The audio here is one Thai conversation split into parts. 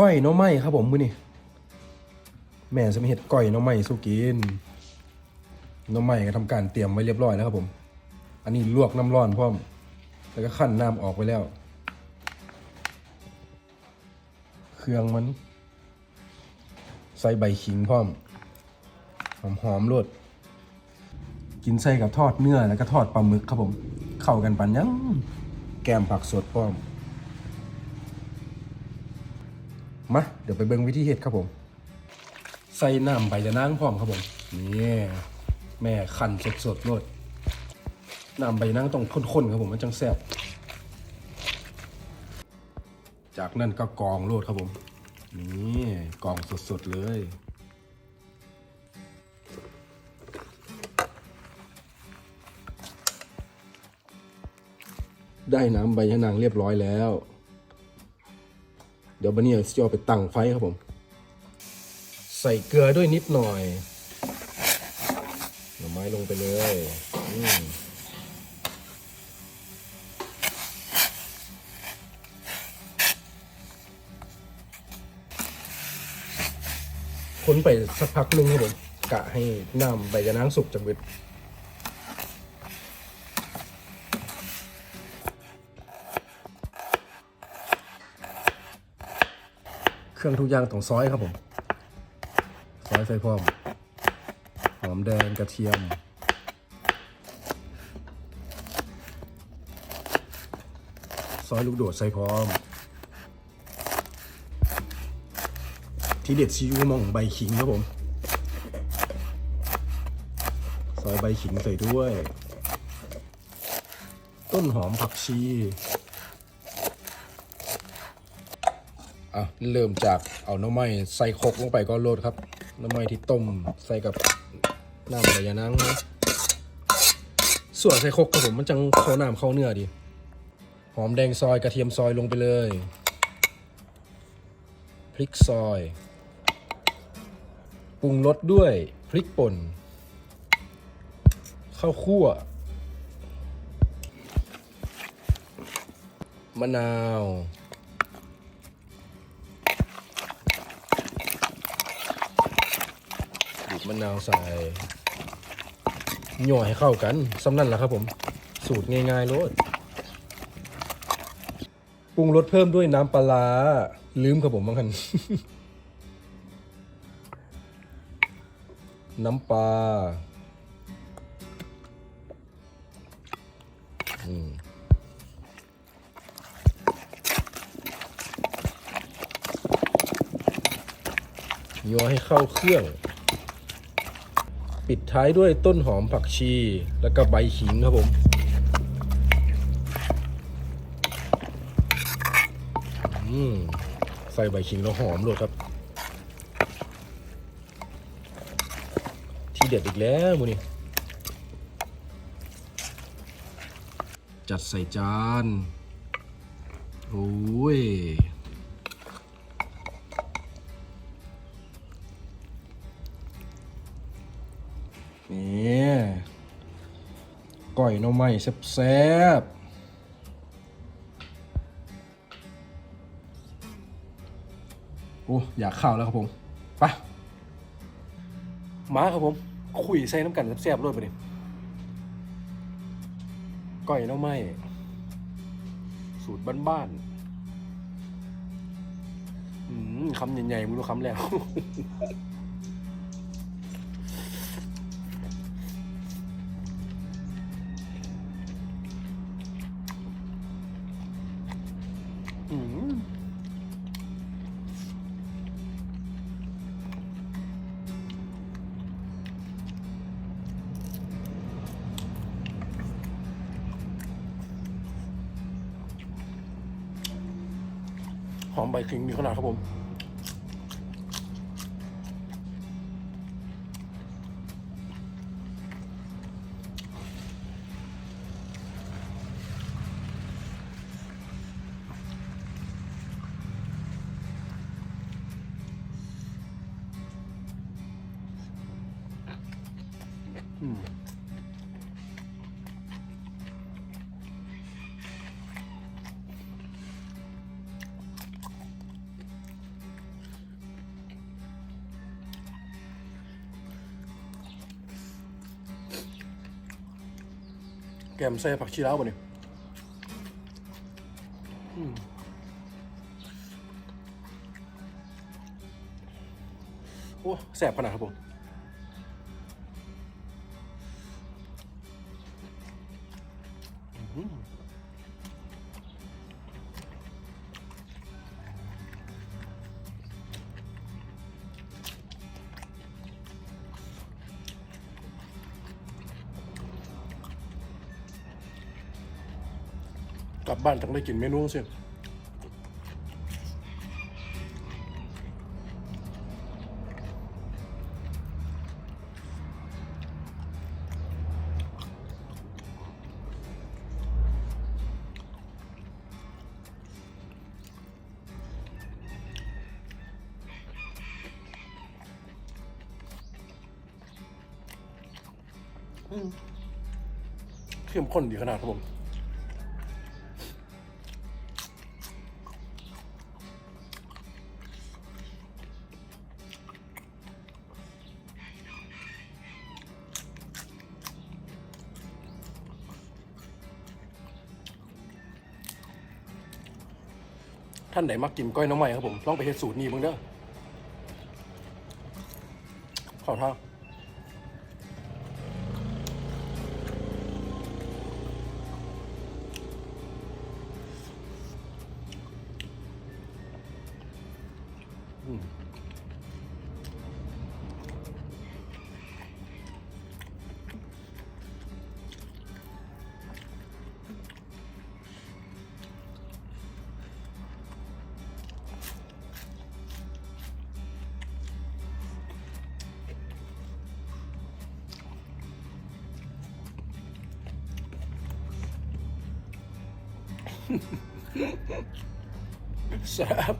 ก้อยน้องไม้ครับผมมือนี้แม่จะมเห็ดก้อยน้องไม้สู้กินน้องไม้ก็ทำการเตรียมไว้เรียบร้อยแล้วครับผม อันนี้ลวกน้ำร้อนพร้อมแล้วก็ขั้นน้ำออกไปแล้ว เครื่องมัน ใส่ใบขิงพร้อมหอมหอมรสกินใส่กับทอดเนื้อแล้วก็ทอดปลาหมึกครับผม เข้ากันปันยัง แกมผักสดพร้อม มาเดี๋ยวไปเบิ่งวิธีเฮ็ดครับผม ใส่น้ำใบยะนางพร้อมครับผมนี่แม่ขันสดๆรสน้ำใบยะนางต้องข้นๆครับผมมันจังแซ่บจากนั้นก็กองโลดครับผม นี่กองสดๆเลยได้น้ำใบยะนางเรียบร้อยแล้ว เดี๋ยวบันนี้จะเอาไปตั้งไฟครับผม ใส่เกลือด้วยนิดหน่อยหน่อไม้ลงไปเลยคนไปสักพักหนึงครับผมกะให้น้ำใบยะนางสุกจังเวท เครื่องทุกอย่างต้องซอยครับผมซอยใส่พร้อมหอมแดงกระเทียมซอยลูกโดดใส่พร้อม ที่เด็ดซีอิ๊วมองใบขิงครับผมซอยใบขิงใส่ด้วย ต้นหอมผักชี อะเริ่มจากเอาน้ำไม้ใส่ครกลงไปก็โลดครับ น้ำไม้ที่ต้มใส่กับน้ำใบยะนางนะส่วนใส่ครกครับผมมันจังเข้าน้ำเข้าเนื้อดี หอมแดงซอยกระเทียมซอยลงไปเลย พริกซอยปรุงรสด้วยพริกป่นข้าวคั่วมะนาว บมะนาวใส่หน่อยให้เข้ากันสำนั่นแหละครับผม สูตรง่ายๆโลดปรุงรสเพิ่มด้วยน้ำปลาลืมครับผมบางคันน้ำปลาอืมยัวให้เข้าเครื่อง ปิดท้ายด้วยต้นหอมผักชี แล้วก็ใบขิงครับผมอืมใส่ใบขิงแล้วหอมเลยครับ ที่เด็ดอีกแล้วมูนี่จัดใส่จาน โอ้ย นี่ก้อยน่อไม้แซ่บๆโอ้อยากข้าวแล้วครับผมไปมาครับผมคุยใส่น้ำกันแซ่บๆรวดไปดิก้อยน่อไม้สูตรบ้านๆคำใหญ่ๆมึงรู้คำแล้ว หอมใบขิงมีขนาดครับผม แกมใส่ผักชีลาวบ่เนี่ยอืมโอ้แสบขนาดครับผม กลับบ้านต้องได้กินเมนูสิอืมเข้มข้นดีขนาดครับผม ท่านไหนมักกินก้อยน้องใหม่ครับผมลองไปเฮ็ดสูตรนี้บ้างเด้อขอท้า แซ่บ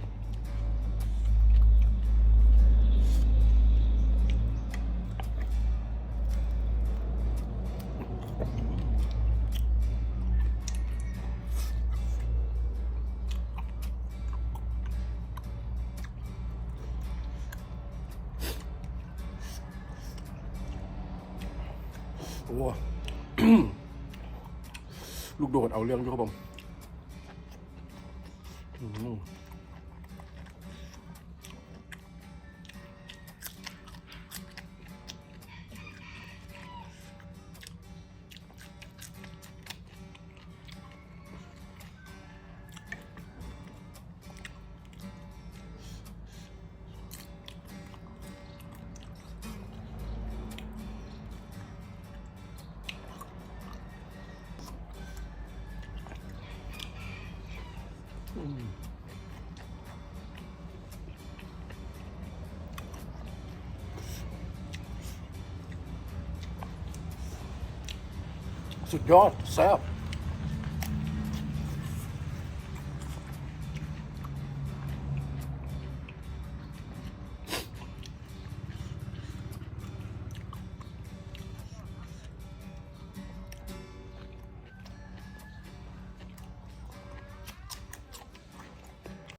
โอ้ลูกโดดเอาเรื่องอยู่ครับผม อื สุดยอดแซ่บ